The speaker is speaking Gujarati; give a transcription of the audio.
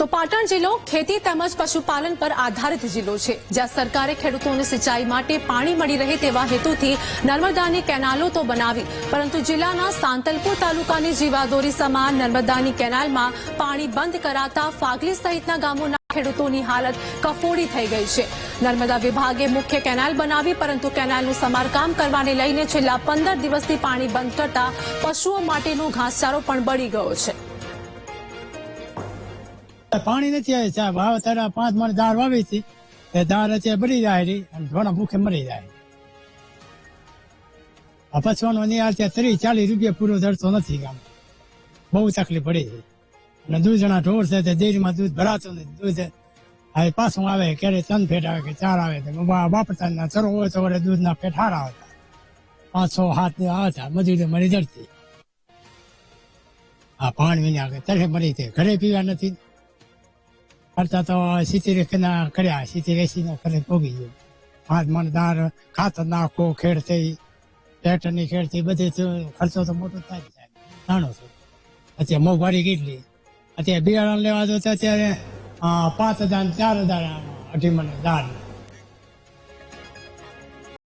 તો પાટણ જિલ્લો ખેતી તેમજ પશુપાલન પર આધારિત જિલ્લો છે, જ્યાં સરકારે ખેડૂતોને સિંચાઈ માટે પાણી મળી રહે તેવા હેતુથી નર્મદાની કેનાલો તો બનાવી, પરંતુ જિલ્લાના સાંતલપુર તાલુકાની જીવાદોરી સમાન નર્મદાની કેનાલમાં પાણી બંધ કરાતા ફાગલી સહિતના ગામોના ખેડૂતોની હાલત કફોડી થઈ ગઈ છે. નર્મદા વિભાગે મુખ્ય કેનાલ બનાવી, પરંતુ કેનાલનું સમારકામ કરવાને લઈને છેલ્લા પંદર દિવસથી પાણી બંધ કરતા પશુઓ માટેનો ઘાસચારો પણ બળી ગયો છે. પાણી નથી આવે સાહેબ હવે તારા પાંચ મણ દાળ વાવી હતી એ દાળ અત્યારે બળી જાય રહી અને ઘણા ભૂખે મરી જાય આ પછવાનો નિહાળ ત્યાં ત્રીસ ચાલીસ રૂપિયા પૂરો ધરતો નથી ગામ. બહુ તકલીફ પડી છે. અને દૂધ જણા ઢોર છે તે ડેરીમાં દૂધ ભરાતું નથી. દૂધ હવે પાછું આવે ક્યારે ત્રણ ફેટ આવે કે ચાર આવે તો વાપરતા ના. ચરો હોય તો વળે દૂધના ફેટ હારા આવતા પાંચ છ હાથ આવતા મજૂરી મરી જડતી. આ પાણી વિના તરે મરી તે ઘરે પીવા નથી. કરતા તો સિત્તેર ના કર્યા સિત્તેર એસી ના કરે ભોગી ગયો પાંચ મણ દાર ખાતર નાખો ખેડતી ટ્રેક્ટરની ખેડ થઈ બધે ખર્ચો તો મોટો થાય જાય જાણો છો. અત્યારે મોંઘવારી કેટલી? અત્યારે બિયારણ લેવા દો તો અત્યારે પાંચ હજાર ચાર હજાર અઢી મણ દાળ